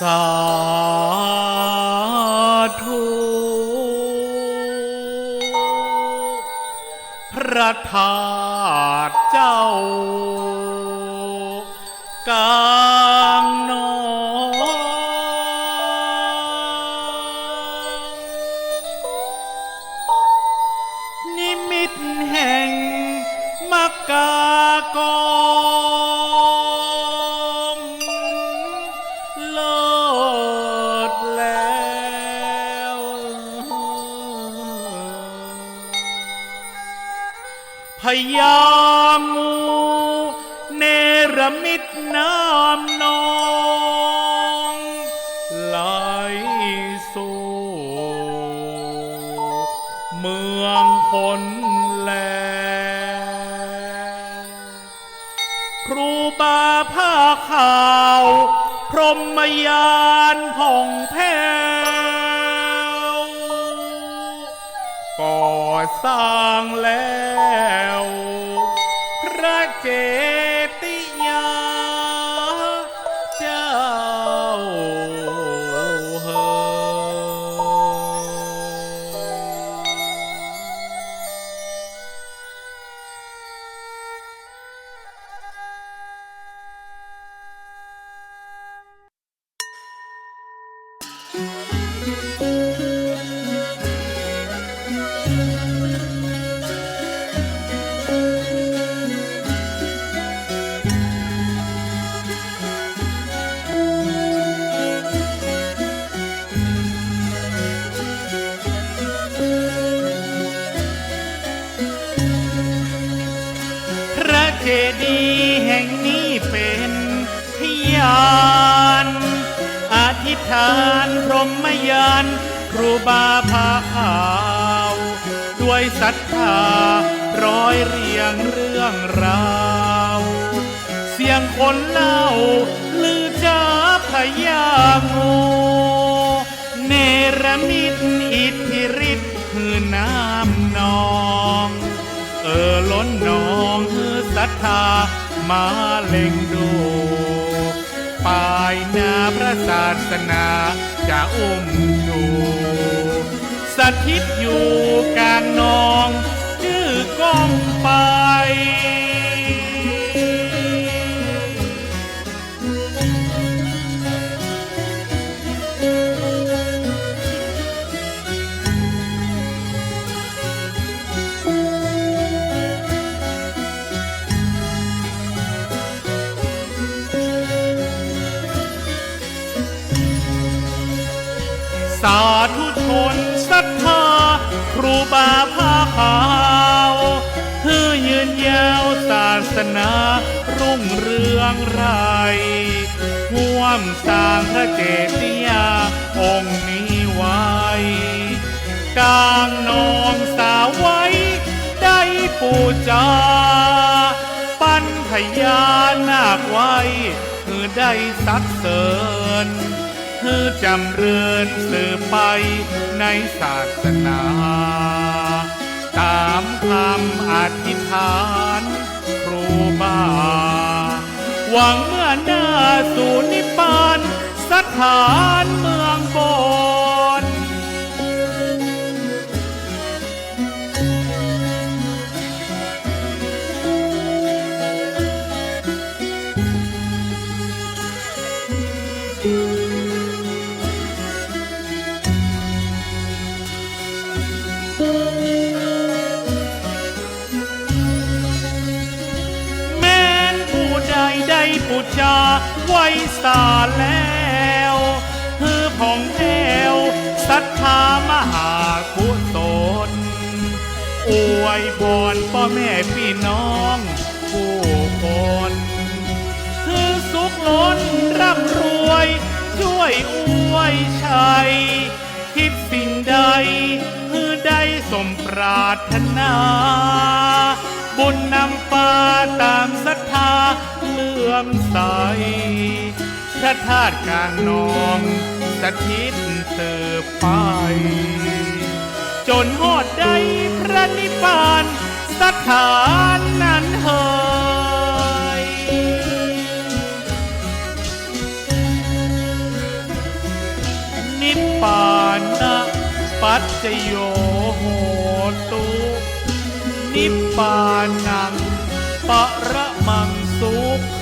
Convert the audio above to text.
สาธุพระธาตุเจ้ากา พญางูเนรมิตน้ำนองไหลสู่เมืองคนแล ครูบาผ้าขาว พรหมยานผ่องแผ้วก่อสร้างแล้ว ดีย์แห่งนี้เป็นพยานอธิษฐานพรหมยานครูบาพาขาวด้วยศรัทธาร้อยเรียงเรื่องราวเสียงคนเล่าลือจ้าพญางูเนรมิตอิทธิฤทธิ์คือน้ำนอง เออล้นนองคือ รัทธามาเล็งดูปายนาพระศาสนาจะอุ้มชูสถิตอยู่กลางนอง ชื่อกองไป สาธุชนศรัทธา ครูบาผ้าขาวเพื่อยืนยาวศาสนา รุ่งเรืองไรห่วมสร้างพระเจติยาองค์นี้ไว้กลางนองสาวไว้ ได้ปูจา ปั้นพญานาคไว้ คือได้สักเสริญ คือจำเริญสืบไปในศาสนา ตามคำอธิษฐานครูบา หวังเมื่อหน้าสู่นิพพานสถานเมืองโบ ได้ชาไว้สาแล้วคือผ่องแผ้วศรัทธามหากุศลอวยบอนพ่อแม่พี่น้องผู้คนคือสุขล้นร่ำรวย ช่วยอวยชัย คิดสิ่งใดคือได้สมปรารถนา บุญนำปาตามศรัทธา เลื่อมใสพระธาตุกลางนองสถิตเสืบไป จนหอดได้พระนิพพานสถานนั้นเฮยนิพพานนะปัจจโยโหตุ นิพพานังประมัง so